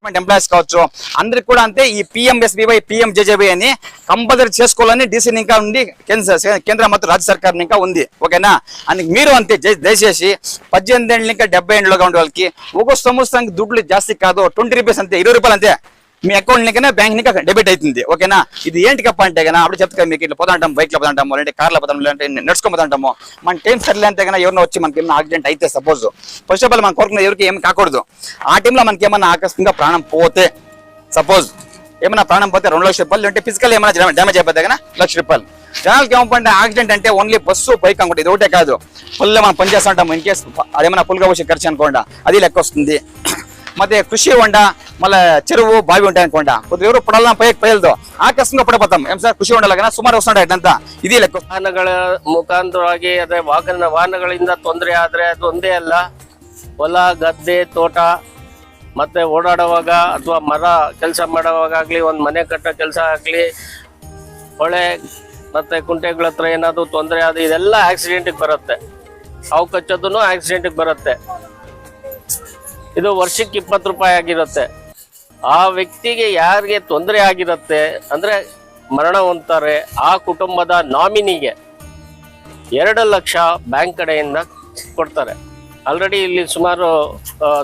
గవర్నమెంట్ ఎంప్లాయీస్ కావచ్చు అందరికి కూడా అంతే ఈ పిఎంఎస్బివై పిఎంజేజేబీ అని కంపల్సరీ చేసుకోవాలని డీసీ ఇంకా ఉంది కేంద్ర కేంద్ర రాజ్య సర్కార్ ఇంకా ఉంది ఓకేనా? అని మీరు అంతే దయచేసి పద్దెనిమిది ఏళ్ళు ఇంకా డెబ్బై ఏళ్ళలోగా ఉండే వాళ్ళకి ఒక్కొక్క సంవత్సరానికి దుడ్లు జాస్తి కాదు ట్వంటీ రూపీస్ అంతే ఇరవై రూపాయలు అంతే. మీ అకౌంట్ నికనే బ్యాంక్ నిక డెబిట్ అవుతుంది ఓకేనా? ఇది ఏంటి కప్ప అంటే కదా అప్పుడు చెప్తా మీకు ఇట్లా పోదంటాం బైక్లో పోతాంటాము లేదంటే కార్లో పోతాం లేదంటే నడుచుకొని పోతాంటాము మన టైం సరిలే అంటే కన్నా ఎవరినో వచ్చి మనకి ఏమైనా యాక్సిడెంట్ అయితే సపోజ్ ఫస్ట్ ఆఫ్ ఆల్ మనం కోరుకున్న ఎవరికి ఏమి కాకూడదు. ఆ టైంలో మనకి ఏమన్నా ఆకస్మికంగా ప్రాణం పోతే సపోజ్ ఏమైనా ప్రాణం పోతే రెండు లక్షల రూపాయలు అంటే ఫిజికల్ ఏమైనా డ్యామేజ్ అయిపోతే కదా లక్ష రూపాయలు. జనాలకి ఏమంటే యాక్సిడెంట్ అంటే ఓన్లీ బస్సు బైక్ అనుకుంటే ఇది ఒకటే కాదు. ఫుల్ మనం పనిచేస్తుంటాం ఇన్ కేసు అదేమైనా ఫుల్గా వచ్చి ఖర్చు అనుకోండి అది లెక్క వస్తుంది. ಮತ್ತೆ ಕೃಷಿ ಹೊಂಡ ಮಲ್ಲ ಚೆರುವು ಬಾವಿ ఉంటాయి కొండ ಇವರು ಪಡಲ್ಲ ಪೈಕ್ ಪೈಲ್ದು. ಆ ಆಕಸ್ಮಿಕ ಪಡಬತ್ತಮ್ ಎಂ ಸರ್ ಕೃಷಿ ಹೊಂಡಲಾಗನ ಸುಮಾರು ವರ್ಷ ಅಂತ ಇದೇ ಲೆಕ್ಕ. ವಾಹನಗಳ ಮುಖಾಂತರವಾಗಿ, ಅದೇ ವಾಹನ, ವಾಹನಗಳಿಂದ ತೊಂದರೆ ಆದ್ರೆ ಅದು ಒಂದೇ ಅಲ್ಲ. ಹೊಲ, ಗದ್ದೆ, ತೋಟ, ಮತ್ತೆ ಓಡಾಡುವಾಗ ಅಥವಾ ಮರ ಕೆಲಸ ಮಾಡುವಾಗ ಆಗಲಿ ಒಂದು ಮನೆ ಕಟ್ಟೋ ಕೆಲಸ ಆಗಲಿ, ಹೊಳೆ ಮತ್ತೆ ಕುಂಟೆಗಳ ಹತ್ರ ಏನಾದರೂ ತೊಂದರೆ ಅದು ಇದೆಲ್ಲ ಆಕ್ಸಿಡೆಂಟಿಗೆ ಬರುತ್ತೆ. ಹಾವು ಕಚ್ಚೋದೂ ಆಕ್ಸಿಡೆಂಟಿಗೆ ಬರುತ್ತೆ. ಇದು ವರ್ಷಕ್ಕೆ ಇಪ್ಪತ್ತು ರೂಪಾಯಿ ಆಗಿರುತ್ತೆ. ಆ ವ್ಯಕ್ತಿಗೆ ಯಾರಿಗೆ ತೊಂದರೆ ಆಗಿರುತ್ತೆ ಅಂದ್ರೆ ಮರಣ ಹೊಂತಾರೆ ಆ ಕುಟುಂಬದ ನಾಮಿನಿಗೆ ಎರಡು ಲಕ್ಷ ಬ್ಯಾಂಕ್ ಕಡೆಯಿಂದ ಕೊಡ್ತಾರೆ. ಆಲ್ರೆಡಿ ಇಲ್ಲಿ ಸುಮಾರು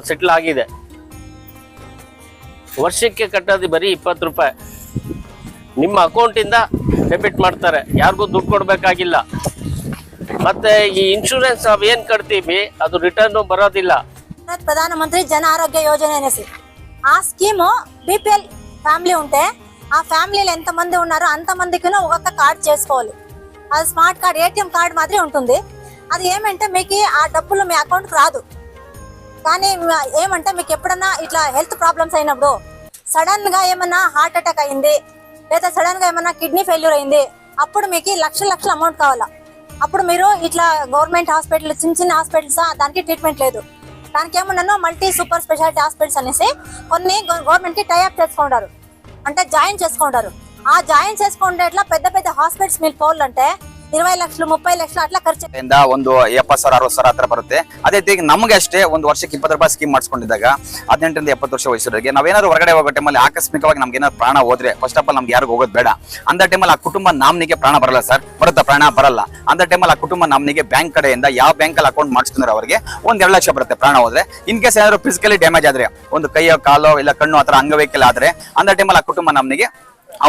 ಸೆಟ್ಲ್ ಆಗಿದೆ. ವರ್ಷಕ್ಕೆ ಕಟ್ಟೋದು ಬರೀ ಇಪ್ಪತ್ತು ರೂಪಾಯಿ. ನಿಮ್ಮ ಅಕೌಂಟಿಂದ ಡೆಬಿಟ್ ಮಾಡ್ತಾರೆ. ಯಾರಿಗೂ ದುಡ್ಡು ಕೊಡಬೇಕಾಗಿಲ್ಲ. ಮತ್ತೆ ಈ ಇನ್ಶೂರೆನ್ಸ್ ನಾವು ಏನು ಕಟ್ತೀವಿ, ಅದು ರಿಟರ್ನು ಬರೋದಿಲ್ಲ. భారత్ ప్రధానమంత్రి జన ఆరోగ్య యోజన అనేసి. ఆ స్కీము బీపీఎల్ ఫ్యామిలీ ఉంటే ఆ ఫ్యామిలీలో ఎంతమంది ఉన్నారో అంతమందికి ఒక్కొక్క కార్డు చేసుకోవాలి. అది స్మార్ట్ కార్డ్ ఏటీఎం కార్డ్ మాదిరి ఉంటుంది. అది ఏమంటే మీకు ఆ డబ్బులు మీ అకౌంట్కి రాదు. కానీ ఏమంటే మీకు ఎప్పుడన్నా ఇట్లా హెల్త్ ప్రాబ్లమ్స్ అయినప్పుడు సడన్గా ఏమన్నా హార్ట్ అటాక్ అయింది లేదా సడన్గా ఏమన్నా కిడ్నీ ఫెయిల్యూర్ అయింది అప్పుడు మీకు లక్షల లక్షల అమౌంట్ కావాలా? అప్పుడు మీరు ఇట్లా గవర్నమెంట్ హాస్పిటల్ చిన్న చిన్న హాస్పిటల్స్? దానికి ట్రీట్మెంట్ లేదు. దానికి ఏమన్నాను మల్టీ సూపర్ స్పెషాలిటీ హాస్పిటల్స్ అనేసి కొన్ని గవర్నమెంట్కి టైఅప్ చేసుకుంటారు. అంటే జాయిన్ చేసుకుంటారు. ఆ జాయిన్ చేసుకుంటే పెద్ద పెద్ద హాస్పిటల్స్ మీరు పోవాలంటే ఇరవై లక్షలు ముప్పై లక్షలు అట్లా ఖర్చు ಇಂದ ಒಂದು ಎಪ್ಪತ್ತು ಸಾವಿರ ಅರವತ್ತು ಸಾವಿರ ಹತ್ರ ಬರುತ್ತೆ ಅದೇ ರೀತಿ ನಮಗೆ ಅಷ್ಟೇ ಒಂದು ವರ್ಷಕ್ಕೆ ಇಪ್ಪತ್ತು ರೂಪಾಯಿ ಸ್ಕೀಮ್ ಮಾಡಿಸ್ಕೊಂಡಿದ್ದಾಗ ಹದಿನೆಂಟರಿಂದ ಎಪ್ಪತ್ತು ವರ್ಷ ವಯಸ್ಸಿರೋರಿಗೆ ನಾವೇನಾದ್ರು ಹೊರಗಡೆ ಹೋಗೋ ಟೈಮಲ್ಲಿ ಆಕಸ್ಮಿಕವಾಗಿ ನಮ್ಗೆ ಏನಾದ್ರು ಪ್ರಾಣ ಹೋದ್ರೆ ಫಸ್ಟ್ ಆಫ್ ಆಲ್ ನಮ್ಗೆ ಯಾರಿಗೂ ಹೋಗೋದು ಬೇಡ ಅಂತ ಟೈಮಲ್ಲಿ ಆ ಕುಟುಂಬ ನಾಮ್ನಿಗೆ ಪ್ರಾಣ ಬರಲ್ಲ ಸರ್ ಬರುತ್ತಾ ಪ್ರಾಣ ಬರಲ್ಲ ಅಂತ ಟೈಮಲ್ಲಿ ಆ ಕುಟುಂಬ ನಾಮ್ನಿಗೆ ಬ್ಯಾಂಕ್ ಕಡೆಯಿಂದ ಯಾವ ಬ್ಯಾಂಕಲ್ಲಿ ಅಕೌಂಟ್ ಮಾಡಿಸ್ಕೊಂಡ್ರೆ ಅವರಿಗೆ ಒಂದ್ ಎರಡು ಲಕ್ಷ ಬರುತ್ತೆ ಪ್ರಾಣ ಹೋದ್ರೆ ಇನ್ ಕೇಸ್ ಏನಾದ್ರು ಫಿಸಿಕಲಿ ಡ್ಯಾಮೇಜ್ ಆದ್ರೆ ಒಂದು ಕೈಯೋ ಕಾಲೋ ಇಲ್ಲ ಕಣ್ಣು ಆತರ ಅಂಗವೈಕಲ್ಯ ಆದ್ರೆ ಅಂತ ಟೈಮಲ್ಲಿ ಆ ಕುಟುಂಬ ನಮ್ನಿಗೆ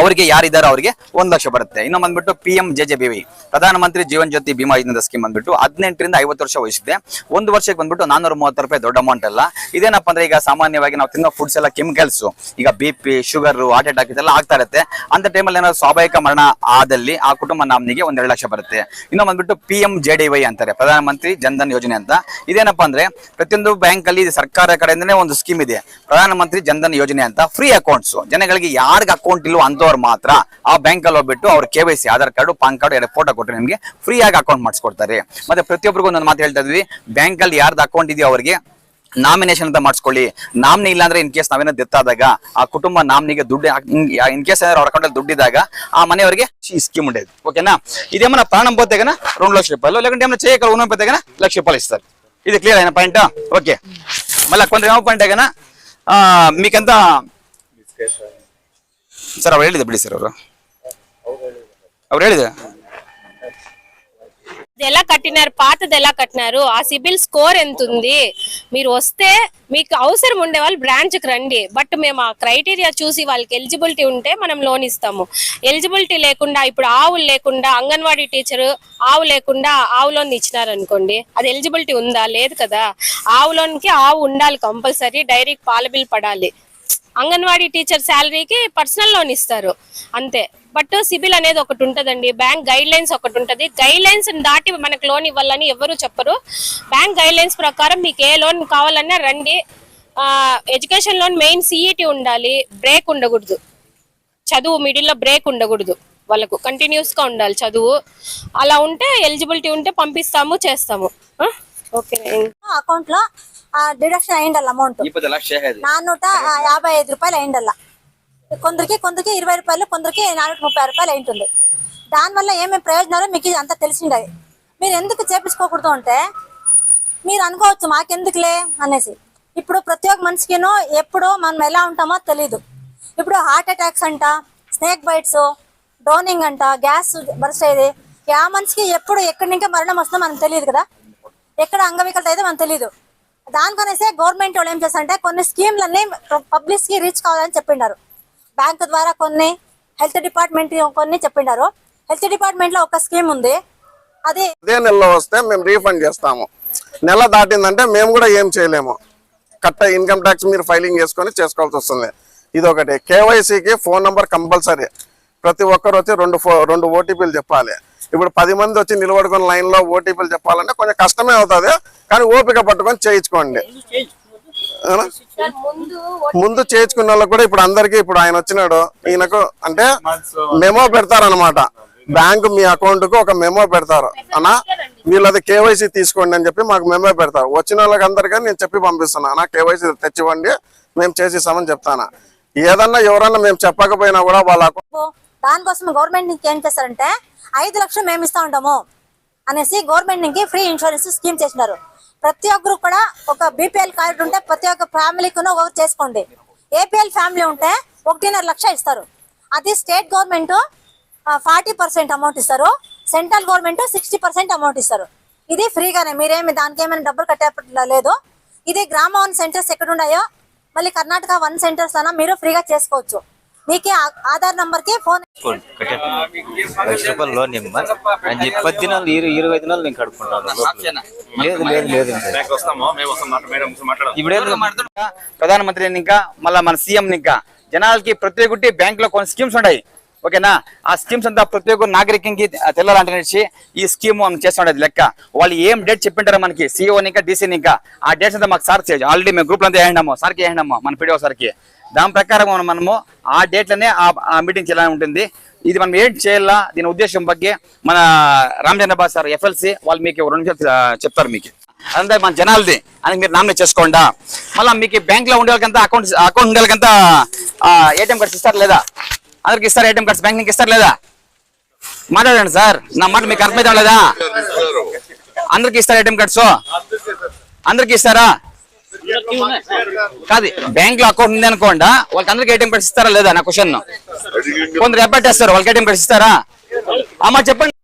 ಅವರಿಗೆ ಯಾರಿದ್ದಾರೆ ಅವರಿಗೆ ಒಂದ್ ಲಕ್ಷ ಬರುತ್ತೆ. ಇನ್ನು ಬಂದ್ಬಿಟ್ಟು P M J J B Y Pradhan Mantri Jeevan Jyoti Bima ಯೋಜನೆ ಸ್ಕೀಮ್ ಬಂದ್ಬಿಟ್ಟು ಹದಿನೆಂಟರಿಂದ ಐವತ್ತು ವರ್ಷ ವಯಸ್ಸಿದೆ. ಒಂದು ವರ್ಷಕ್ಕೆ ಬಂದ್ಬಿಟ್ಟು ನಾನೂರ ಮೂವತ್ತು ರೂಪಾಯಿ ದೊಡ್ಡ ಅಮೌಂಟ್ ಅಲ್ಲ. ಇದೇನಪ್ಪ ಅಂದ್ರೆ ಈಗ ಸಾಮಾನ್ಯವಾಗಿ ನಾವು ತಿನ್ನೋ ಫುಡ್ಸ್ ಎಲ್ಲ ಕೆಮಿಕಲ್ಸ್ ಈಗ B P sugar heart attack ಇದೆಲ್ಲ ಆಗ್ತಾ ಇರುತ್ತೆ. ಅಂತ ಟೈಮಲ್ಲಿ ಏನಾದ್ರು ಸ್ವಾಭಾವಿಕ ಮರಣ ಆದಲ್ಲಿ ಆ ಕುಟುಂಬ ನಾಮನಿಗೆ ಒಂದೆರಡು ಲಕ್ಷ ಬರುತ್ತೆ. ಇನ್ನು ಬಂದ್ಬಿಟ್ಟು P M J D Y ಅಂತಾರೆ, ಪ್ರಧಾನಮಂತ್ರಿ ಜನ್ಧನ್ ಯೋಜನೆ ಅಂತ. ಇದೇನಪ್ಪ ಅಂದ್ರೆ ಪ್ರತಿಯೊಂದು ಬ್ಯಾಂಕ್ ಅಲ್ಲಿ ಸರ್ಕಾರ ಕಡೆಯಿಂದನೇ ಒಂದು ಸ್ಕೀಮ್ ಇದೆ. ಪ್ರಧಾನಮಂತ್ರಿ ಜನ್ಧನ್ ಯೋಜನೆ ಅಂತ ಫ್ರೀ ಅಕೌಂಟ್ಸ್ ಜನಗಳಿಗೆ ಯಾರಿಗೆ ಅಕೌಂಟ್ ಇಲ್ವೋ ಅಂತ ಇರೋರು ಮಾತ್ರ ಆ ಬ್ಯಾಂಕ್ ಅಲ್ಲಿ ಹೋಗ್ಬಿಟ್ಟು ಅವ್ರ K Y C Aadhaar card PAN card ಎರಡು ಫೋಟೋ ಕೊಟ್ಟರೆ ನಿಮಗೆ ಫ್ರೀ ಆಗಿ ಅಕೌಂಟ್ ಮಾಡಿಸ್ಕೊಡ್ತಾರೆ ಮತ್ತೆ ಪ್ರತಿಯೊಬ್ಬರಿಗೂ ಒಂದೊಂದು ಮಾತು ಹೇಳ್ತಾ ಇದ್ವಿ ಬ್ಯಾಂಕ್ ಅಲ್ಲಿ ಯಾರ್ದು ಅಕೌಂಟ್ ಇದೆಯೋ ಅವರಿಗೆ ನಾಮಿನೇಷನ್ ಅಂತ ಮಾಡಿಸ್ಕೊಳ್ಳಿ ನಾಮಿನಿ ಇಲ್ಲ ಅಂದ್ರೆ ಇನ್ ಕೇಸ್ ನಾವೇನೋ ಡೆತ್ ಆದಾಗ ಆ ಕುಟುಂಬ ನಾಮಿನಿಗೆ ದುಡ್ಡು ಇನ್ ಕೇಸ್ ಏನಾದ್ರು ಅವ್ರ ಅಕೌಂಟ್ ಅಲ್ಲಿ ದುಡ್ಡಿದ್ದಾಗ ಆ ಮನೆಯವರಿಗೆ ಈ స్కీమ్ ఉండేది ఓకేనా ఇదేమన్నా ప్రాణం పోతే గన రెండు లక్షల రూపాయలు లేకుంటే ఏమైనా చేయగల ఉన్న పోతే గన లక్ష రూపాయలు ఇస్తారు ఇది క్లియర్ అయిన పాయింట్ ఓకే మళ్ళీ కొందరు ఏమో ಪಾಯಿಂಟ್ ಗನ మీకంతా ಸರ್ ಅವ್ರು ಹೇಳಿದೆ ಬಿಡಿ ಸರ್ ಅವರು ಅವ್ರು ಹೇಳಿದೆ ఇది ఎలా కట్టినారు పాతది ఎలా కట్టినారు ఆ సిబిల్ స్కోర్ ఎంత ఉంది మీరు వస్తే మీకు అవసరం ఉండే వాళ్ళు బ్రాంచ్ కి రండి బట్ మేము ఆ క్రైటీరియా చూసి వాళ్ళకి ఎలిజిబిలిటీ ఉంటే మనం లోన్ ఇస్తాము ఎలిజిబిలిటీ లేకుండా ఇప్పుడు ఆవులు లేకుండా అంగన్వాడీ టీచర్ ఆవు లేకుండా ఆవు లోన్ ఇచ్చినారు అనుకోండి అది ఎలిజిబిలిటీ ఉందా లేదు కదా ఆవు లోన్ కి ఆవు ఉండాలి కంపల్సరీ డైరీ పాల బిల్ పడాలి అంగన్వాడీ టీచర్ శాలరీకి పర్సనల్ లోన్ ఇస్తారు. అంతే. బట్ సిబిల్ అనేది ఒకటి ఉంటుందండి. బ్యాంక్ గైడ్ లైన్స్ ఒకటి ఉంటుంది. గైడ్ లైన్స్ దాటి మనకు లోన్ ఇవ్వాలని ఎవరు చెప్పరు. బ్యాంక్ గైడ్ లైన్స్ ప్రకారం మీకు ఏ లోన్ కావాలన్నా రండి. ఎడ్యుకేషన్ లోన్ మెయిన్ సిఈటి ఉండాలి. బ్రేక్ ఉండకూడదు. చదువు మిడిల్లో బ్రేక్ ఉండకూడదు వాళ్ళకు. కంటిన్యూస్గా ఉండాలి చదువు. అలా ఉంటే ఎలిజిబిలిటీ ఉంటే పంపిస్తాము చేస్తాము. అకౌంట్లో డిడక్షన్ అయ్యిండల్ అమౌంట్. నానూట యాభై ఐదు రూపాయలు అయ్యిండల్ల. కొందరికి కొందరికి ఇరవై రూపాయలు కొందరికి నాలుగు ముప్పై రూపాయలు అయింటుంది దానివల్ల ఏమేమి ప్రయోజనాలు మీకు అంతా తెలిసిండే మీరు ఎందుకు చేపించుకోకూడదు అంటే మీరు అనుకోవచ్చు మాకెందుకులే అనేసి. ఇప్పుడు ప్రతి ఒక్క మనిషికినో ఎప్పుడు మనం ఎలా ఉంటామో తెలీదు. ఇప్పుడు హార్ట్ అటాక్స్ అంట స్నేక్ బైట్స్ డోనింగ్ అంట గ్యాస్ బర్స్ట్ అయ్యేది. ఆ మనిషికి ఎప్పుడు ఎక్కడి నుంచి మరణం వస్తుందో మనకు తెలియదు కదా. ఎక్కడ అంగవికలత అయితే మనకు తెలియదు దానికనేసే గవర్నమెంట్ వాళ్ళు ఏం చేస్తారంటే కొన్ని స్కీమ్లన్నీ పబ్లిక్కి రీచ్ కావాలని చెప్పిండారు. బ్యాంకు ద్వారా కొన్ని హెల్త్ డిపార్ట్మెంట్ కొన్ని చెప్పిండారు. హెల్త్ డిపార్ట్మెంట్లో ఒక స్కీమ్ ఉంది. అది అదే నెలలో వస్తే మేము రీఫండ్ చేస్తాము. నెల దాటిందంటే మేము కూడా ఏం చేయలేము. కట్ట ఇన్కమ్ ట్యాక్స్ మీరు ఫైలింగ్ చేసుకొని చేసుకోవాల్సి వస్తుంది. ఇది ఒకటి కేవైసీకి ఫోన్ నంబర్ కంపల్సరీ. ప్రతి ఒక్కరు వచ్చి రెండు ఫో రెండు ఓటీపీలు చెప్పాలి. ఇప్పుడు పది మంది వచ్చి నిలబడుకుని లైన్లో ఓటీపీలు చెప్పాలంటే కొంచెం కష్టమే అవుతుంది. కానీ ఓపిక పట్టుకొని చేయించుకోండి. ముందు చేయించుకున్న వాళ్ళకి కూడా ఇప్పుడు అందరికి ఇప్పుడు ఆయన వచ్చినాడు. ఈయనకు అంటే మెమో పెడతారనమాట బ్యాంకు మీ అకౌంట్కు ఒక మెమో పెడతారు. అన్నా వీళ్ళది కేవైసీ తీసుకోండి అని చెప్పి మాకు మెమో పెడతారు. వచ్చిన వాళ్ళకి అందరికీ నేను చెప్పి పంపిస్తున్నా. అన్నా కేవైసీ తెచ్చివ్వండి. మేము చేసిస్తామని చెప్తాను? ఏదన్నా ఎవరన్నా మేము చెప్పకపోయినా కూడా వాళ్ళ దానికోసం గవర్నమెంట్ ఏం చేస్తారంటే ఐదు లక్షలు మేము ఇస్తా ఉంటాము అనేసి గవర్నమెంట్ నుంచి ఫ్రీ ఇన్సూరెన్స్ స్కీమ్ చేసినారు. ప్రతి ఒక్కరు కూడా ఒక బీపీఎల్ కార్డు ఉంటే ప్రతి ఒక్క ఫ్యామిలీకి ఒకరు చేసుకోండి. ఏపీఎల్ ఫ్యామిలీ ఉంటే ఒకటిన్నర లక్ష ఇస్తారు. అది state government forty percent amount ఇస్తారు. Central government sixty percent amount ఇస్తారు. ఇది ఫ్రీగానే మీరేమి దానికి ఏమైనా డబ్బులు కట్టే లేదు. ఇది గ్రామ వన్ సెంటర్స్ ఎక్కడ ఉన్నాయో మళ్ళీ కర్ణాటక వన్ సెంటర్స్ అన్న మీరు ఫ్రీగా చేసుకోవచ్చు. మీకే ఆధార్ నంబర్కి ఫోన్ లక్ష రూపాయలు లోన్ ఇమ్మా. అని చెప్పి పది దినాలు ఇరవై ఇరవై దినాలు నేను కడుక్కుంటాను లోపల. లేదు లేదు లేదు. ఇప్పుడేం ప్రధానమంత్రి ఇంకా మళ్ళీ మన సీఎం ఇంకా జనాలకి ప్రతి ఒక్కటి బ్యాంక్లో కొన్ని స్కీమ్స్ ఉన్నాయి. ఓకేనా? ఆ స్కీమ్స్ అంతా ప్రతి ఒక్క నాగరికంకి తెల్లాలంటే ఈ స్కీమ్ మనం చేస్తుండేది లెక్క. వాళ్ళు ఏం డేట్ చెప్పింటారో మనకి సీఓ ఇంకా డీసీ ఇంకా ఆ డేట్స్ అంతా మాకు సార్ ఆల్రెడీ మేము గ్రూప్ అంతా వేసినాము సార్కి వేసినాము మన పీడిఓ సార్కి. దాని ప్రకారం మనం- మనము ఆ డేట్లనే ఆ మీటింగ్ చేయాలని ఉంటుంది ఇది మనం ఏం చేయాలా దీని ఉద్దేశం ಬಗ್ಗೆ మన రామచంద్రబాబు సార్ ఎఫ్ఎల్సి వాళ్ళు మీకు ఒక రెండు నిమిషాలు ఆ, చెప్తారు మీకు అదంతా మన జనాలది అని మీరు నామినేట్ చేసుకోండా మళ్ళీ మీకు బ్యాంక్ లో ఉండే వాళ్ళకంతా అకౌంట్ అకౌంట్ ఉండే వాళ్ళకంతా ఏటీఎం కార్డ్స్ ఇస్తారు లేదా అందరికి ఇస్తారు ఏటీఎం కార్డ్స్ బ్యాంక్ నుంచి ఇస్తారు లేదా మాట్లాడండి సార్ నా మాట మీకు అర్థమైతే లేదా అందరికి ఇస్తారు ఏటీఎం కార్డ్స్ అందరికి ఇస్తారా కాదు బ్యాంక్లో అకౌంట్ ఉంది అనుకోండా వాళ్ళకి అందరికి ఏటీఎం కార్డ్స్ ఇస్తారా లేదా? నా క్వశ్చన్ కొందరు ఎబ్బట్టేస్తారు వాళ్ళకి ఏటీఎం కార్డ్స్ ఇస్తారా? అమ్మ చెప్పండి.